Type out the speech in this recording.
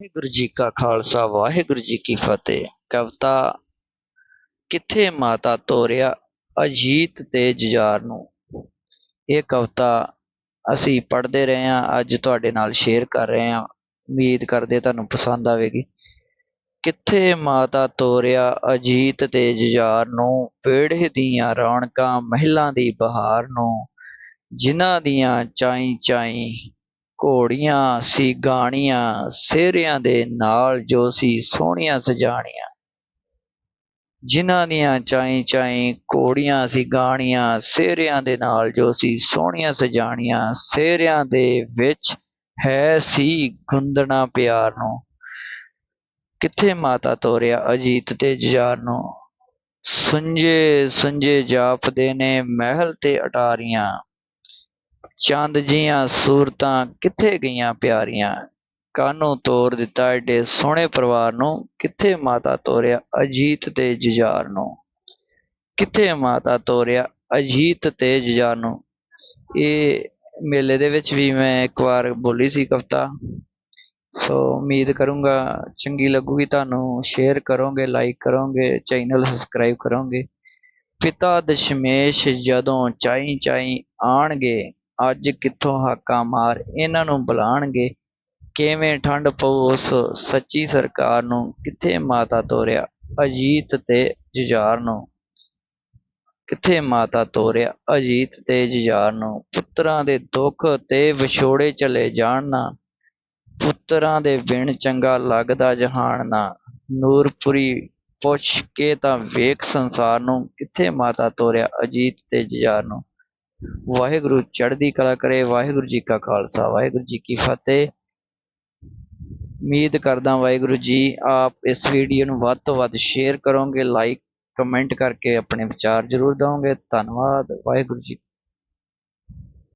ਵਾਹਿਗੁਰੂ ਜੀ ਕਾ ਖਾਲਸਾ, ਵਾਹਿਗੁਰੂ ਜੀ ਕੀ ਫਤਿਹ। ਕਵਿਤਾ, ਕਿੱਥੇ ਮਾਤਾ ਤੋਰਿਆ ਅਜੀਤ ਤੇ ਜੁਝਾਰ ਨੂੰ? ਇਹ ਕਵਿਤਾ ਅਸੀਂ ਪੜ੍ਹਦੇ ਰਹੇ ਹਾਂ, ਅੱਜ ਤੁਹਾਡੇ ਨਾਲ ਸ਼ੇਅਰ ਕਰ ਰਹੇ ਹਾਂ। ਉਮੀਦ ਕਰਦੇ ਤੁਹਾਨੂੰ ਪਸੰਦ ਆਵੇਗੀ। ਕਿੱਥੇ ਮਾਤਾ ਤੋਰਿਆ ਅਜੀਤ ਤੇ ਜੁਝਾਰ ਨੂੰ? ਪੇੜੇ ਦੀਆਂ ਰੌਣਕਾਂ ਮਹਿਲਾਂ ਦੀ ਬਹਾਰ ਨੂੰ, ਜਿਨ੍ਹਾਂ ਦੀਆਂ ਚਾਈ ਚਾਈ ਘੋੜੀਆਂ ਸੀ, ਗਾਣੀਆਂ ਸਿਹਰਿਆਂ ਦੇ ਨਾਲ ਜੋ ਸੀ, ਸੋਹਣੀਆਂ ਸਜਾਣੀਆਂ। ਜਿਨ੍ਹਾਂ ਦੀਆਂ ਚਾਈ ਚਾਈ ਘੋੜੀਆਂ ਸੀ, ਗਾਣੀਆਂ ਸਿਹਰਿਆਂ ਦੇ ਨਾਲ ਜੋ ਸੀ, ਸੋਹਣੀਆਂ ਸਜਾਣੀਆਂ। ਸਿਹਰਿਆਂ ਦੇ ਵਿੱਚ ਹੈ ਸੀ ਗੁੰਦਣਾ ਪਿਆਰ ਨੂੰ। ਕਿੱਥੇ ਮਾਤਾ ਤੋਰਿਆ ਅਜੀਤ ਤੇ ਜਜਾਰ ਨੂੰ? ਸੁੰਜੇ ਸੁੰਜੇ ਜਾਪਦੇ ਨੇ ਮਹਿਲ ਤੇ ਅਟਾਰੀਆਂ। ਚੰਦ ਜੀਆਂ ਸੂਰਤਾਂ ਕਿੱਥੇ ਗਈਆਂ ਪਿਆਰੀਆਂ? ਕਾਹਨੂੰ ਤੋਰ ਦਿੱਤਾ ਏਡੇ ਸੋਹਣੇ ਪਰਿਵਾਰ ਨੂੰ? ਕਿੱਥੇ ਮਾਤਾ ਤੋਰਿਆ ਅਜੀਤ ਤੇ ਜੁਝਾਰ ਨੂੰ? ਕਿੱਥੇ ਮਾਤਾ ਤੋਰਿਆ ਅਜੀਤ ਤੇ ਜੁਝਾਰ ਨੂੰ? ਇਹ ਮੇਲੇ ਦੇ ਵਿੱਚ ਵੀ ਮੈਂ ਇੱਕ ਵਾਰ ਬੋਲੀ ਸੀ ਕਵਿਤਾ। ਸੋ ਉਮੀਦ ਕਰੂੰਗਾ ਚੰਗੀ ਲੱਗੂਗੀ। ਤੁਹਾਨੂੰ ਸ਼ੇਅਰ ਕਰੋਗੇ ਲਾਈਕ ਕਰੋਗੇ ਚੈਨਲ ਸਬਸਕ੍ਰਾਈਬ ਕਰੋਗੇ। ਪਿਤਾ ਦਸ਼ਮੇਸ਼ ਜਦੋਂ ਚਾਈ ਚਾਈ ਆਣਗੇ ਅੱਜ ਕਿੱਥੋਂ ਹਾਕਾਂ ਮਾਰ ਇਹਨਾਂ ਨੂੰ ਬੁਲਾਣਗੇ? ਕਿਵੇਂ ਠੰਡ ਪਊ ਉਸ ਸੱਚੀ ਸਰਕਾਰ ਨੂੰ? ਕਿੱਥੇ ਮਾਤਾ ਤੋਰਿਆ ਅਜੀਤ ਤੇ ਜੁਝਾਰ ਨੂੰ? ਕਿੱਥੇ ਮਾਤਾ ਤੋਰਿਆ ਅਜੀਤ ਤੇ ਜੁਝਾਰ ਨੂੰ? ਪੁੱਤਰਾਂ ਦੇ ਦੁੱਖ ਤੇ ਵਿਛੋੜੇ ਚਲੇ ਜਾਣ ਨਾ। ਪੁੱਤਰਾਂ ਦੇ ਬਿਨ ਚੰਗਾ ਲੱਗਦਾ ਜਹਾਨ ਨਾ। ਨੂਰਪੁਰੀ ਪੁੱਛ ਕੇ ਤਾਂ ਵੇਖ ਸੰਸਾਰ ਨੂੰ ਕਿੱਥੇ ਮਾਤਾ ਤੋਰਿਆ ਅਜੀਤ ਤੇ ਜੁਝਾਰ ਨੂੰ? ਵਾਹਿਗੁਰੂ ਚੜ੍ਹਦੀ ਕਲਾ ਕਰੇ, ਵਾਹਿਗੁਰੂ ਜੀ ਕਾ ਖਾਲਸਾ, ਵਾਹਿਗੁਰੂ ਜੀ ਕੀ ਫਤਿਹ। ਉਮੀਦ ਕਰਦਾ ਵਾਹਿਗੁਰੂ ਜੀ, ਆਪ ਇਸ ਵੀਡੀਓ ਨੂੰ ਵੱਧ ਤੋਂ ਵੱਧ ਸ਼ੇਅਰ ਕਰੋਗੇ ਲਾਈਕ ਕਮੈਂਟ ਕਰਕੇ ਆਪਣੇ ਵਿਚਾਰ ਜ਼ਰੂਰ ਦਿਓਗੇ। ਧੰਨਵਾਦ, ਵਾਹਿਗੁਰੂ ਜੀ